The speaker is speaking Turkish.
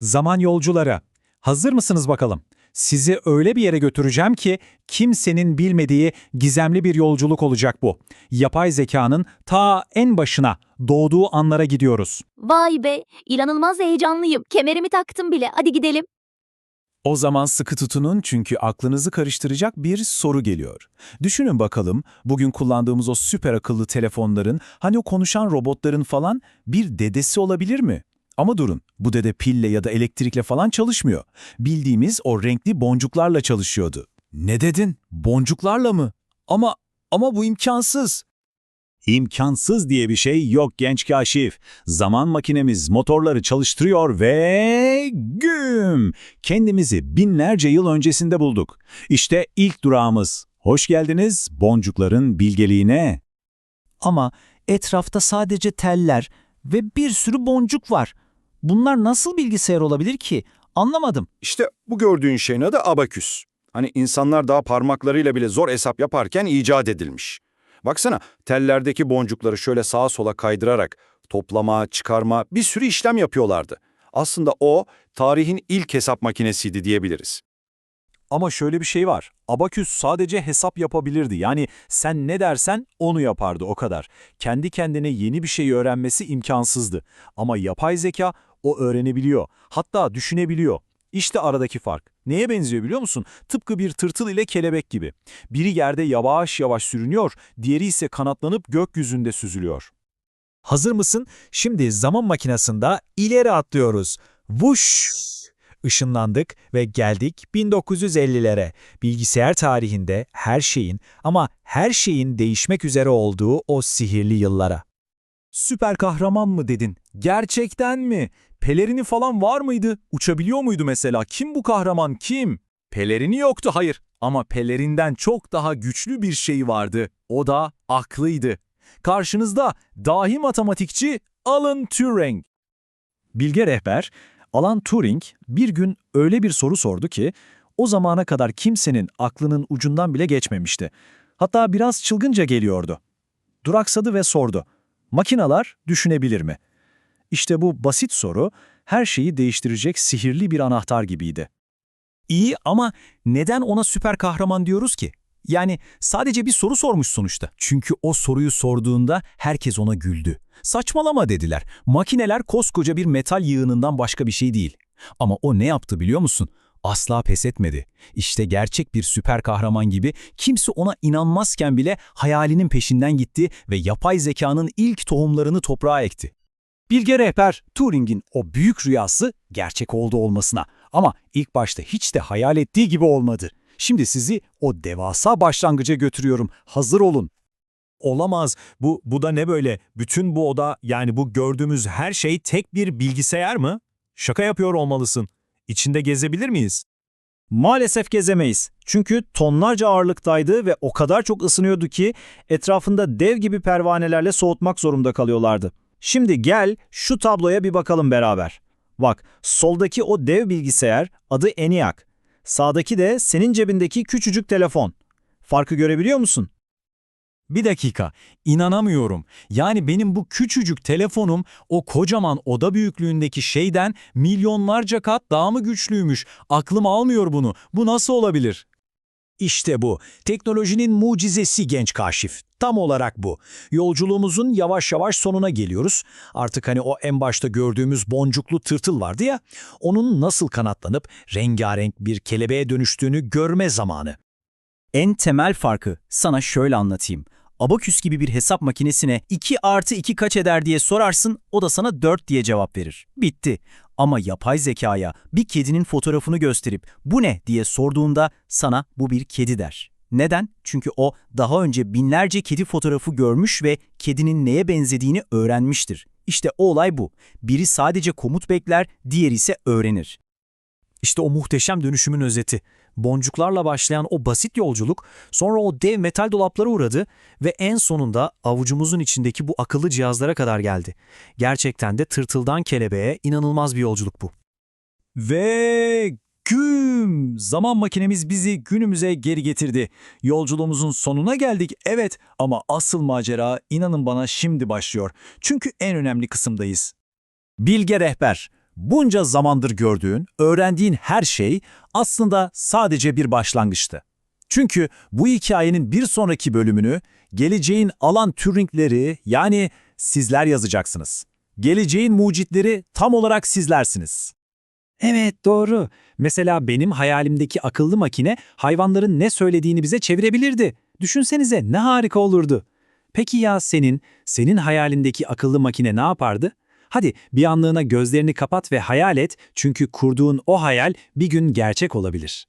Zaman yolcuları, hazır mısınız bakalım? Sizi öyle bir yere götüreceğim ki kimsenin bilmediği gizemli bir yolculuk olacak bu. Yapay zekanın ta en başına, doğduğu anlara gidiyoruz. Vay be, inanılmaz heyecanlıyım. Kemerimi taktım bile. Hadi gidelim. O zaman sıkı tutunun çünkü aklınızı karıştıracak bir soru geliyor. Düşünün bakalım bugün kullandığımız o süper akıllı telefonların hani o konuşan robotların falan bir dedesi olabilir mi? Ama durun bu dede pille ya da elektrikle falan çalışmıyor. Bildiğimiz o renkli boncuklarla çalışıyordu. Ne dedin? Boncuklarla mı? Ama ama bu imkansız. İmkansız diye bir şey yok genç kaşif. Zaman makinemiz motorları çalıştırıyor ve güm! Kendimizi binlerce yıl öncesinde bulduk. İşte ilk durağımız. Hoş geldiniz boncukların bilgeliğine. Ama etrafta sadece teller ve bir sürü boncuk var. Bunlar nasıl bilgisayar olabilir ki? Anlamadım. İşte bu gördüğün şeyin adı abaküs. Hani insanlar daha parmaklarıyla bile zor hesap yaparken icat edilmiş. Baksana tellerdeki boncukları şöyle sağa sola kaydırarak toplama, çıkarma bir sürü işlem yapıyorlardı. Aslında o tarihin ilk hesap makinesiydi diyebiliriz. Ama şöyle bir şey var. Abaküs sadece hesap yapabilirdi. Yani sen ne dersen onu yapardı o kadar. Kendi kendine yeni bir şey öğrenmesi imkansızdı. Ama yapay zeka o öğrenebiliyor. Hatta düşünebiliyor. İşte aradaki fark. Neye benziyor biliyor musun? Tıpkı bir tırtıl ile kelebek gibi. Biri yerde yavaş yavaş sürünüyor, diğeri ise kanatlanıp gökyüzünde süzülüyor. Hazır mısın? Şimdi zaman makinesinde ileri atlıyoruz. Vuş! Işınlandık ve geldik 1950'lere. Bilgisayar tarihinde her şeyin ama her şeyin değişmek üzere olduğu o sihirli yıllara. Süper kahraman mı dedin? Gerçekten mi? Pelerini falan var mıydı? Uçabiliyor muydu mesela? Kim bu kahraman kim? Pelerini yoktu hayır. Ama pelerinden çok daha güçlü bir şey vardı. O da aklıydı. Karşınızda dahi matematikçi Alan Turing. Bilge rehber, Alan Turing bir gün öyle bir soru sordu ki, o zamana kadar kimsenin aklının ucundan bile geçmemişti. Hatta biraz çılgınca geliyordu. Duraksadı ve sordu, makinalar düşünebilir mi? İşte bu basit soru, her şeyi değiştirecek sihirli bir anahtar gibiydi. İyi ama neden ona süper kahraman diyoruz ki? Yani sadece bir soru sormuş sonuçta. Çünkü o soruyu sorduğunda herkes ona güldü. Saçmalama dediler. Makineler koskoca bir metal yığınından başka bir şey değil. Ama o ne yaptı biliyor musun? Asla pes etmedi. İşte gerçek bir süper kahraman gibi kimse ona inanmazken bile hayalinin peşinden gitti ve yapay zekanın ilk tohumlarını toprağa ekti. Bilge rehber Turing'in o büyük rüyası gerçek oldu olmasına ama ilk başta hiç de hayal ettiği gibi olmadı. Şimdi sizi o devasa başlangıca götürüyorum. Hazır olun. Olamaz. Bu, bu da ne böyle? Bütün bu oda yani bu gördüğümüz her şey tek bir bilgisayar mı? Şaka yapıyor olmalısın. İçinde gezebilir miyiz? Maalesef gezemeyiz. Çünkü tonlarca ağırlıktaydı ve o kadar çok ısınıyordu ki etrafında dev gibi pervanelerle soğutmak zorunda kalıyorlardı. Şimdi gel şu tabloya bir bakalım beraber. Bak, soldaki o dev bilgisayar adı ENIAC. Sağdaki de senin cebindeki küçücük telefon. Farkı görebiliyor musun? Bir dakika, inanamıyorum. Yani benim bu küçücük telefonum o kocaman oda büyüklüğündeki şeyden milyonlarca kat daha mı güçlüymüş? Aklım almıyor bunu. Bu nasıl olabilir? İşte bu. Teknolojinin mucizesi genç kaşif. Tam olarak bu. Yolculuğumuzun yavaş yavaş sonuna geliyoruz. Artık hani o en başta gördüğümüz boncuklu tırtıl vardı ya, onun nasıl kanatlanıp rengarenk bir kelebeğe dönüştüğünü görme zamanı. En temel farkı sana şöyle anlatayım. Abaküs gibi bir hesap makinesine 2 artı 2 kaç eder diye sorarsın, o da sana 4 diye cevap verir. Bitti. Ama yapay zekaya bir kedinin fotoğrafını gösterip bu ne diye sorduğunda sana bu bir kedi der. Neden? Çünkü o daha önce binlerce kedi fotoğrafı görmüş ve kedinin neye benzediğini öğrenmiştir. İşte o olay bu. Biri sadece komut bekler, diğeri ise öğrenir. İşte o muhteşem dönüşümün özeti. Boncuklarla başlayan o basit yolculuk sonra o dev metal dolaplara uğradı ve en sonunda avucumuzun içindeki bu akıllı cihazlara kadar geldi. Gerçekten de tırtıldan kelebeğe inanılmaz bir yolculuk bu. Ve güm! Zaman makinemiz bizi günümüze geri getirdi. Yolculuğumuzun sonuna geldik evet ama asıl macera inanın bana şimdi başlıyor. Çünkü en önemli kısımdayız. Bilge rehber, bunca zamandır gördüğün, öğrendiğin her şey aslında sadece bir başlangıçtı. Çünkü bu hikayenin bir sonraki bölümünü geleceğin alan Turing'leri yani sizler yazacaksınız. Geleceğin mucitleri tam olarak sizlersiniz. Evet doğru. Mesela benim hayalimdeki akıllı makine hayvanların ne söylediğini bize çevirebilirdi. Düşünsenize ne harika olurdu. Peki ya senin, senin hayalindeki akıllı makine ne yapardı? Hadi bir anlığına gözlerini kapat ve hayal et çünkü kurduğun o hayal bir gün gerçek olabilir.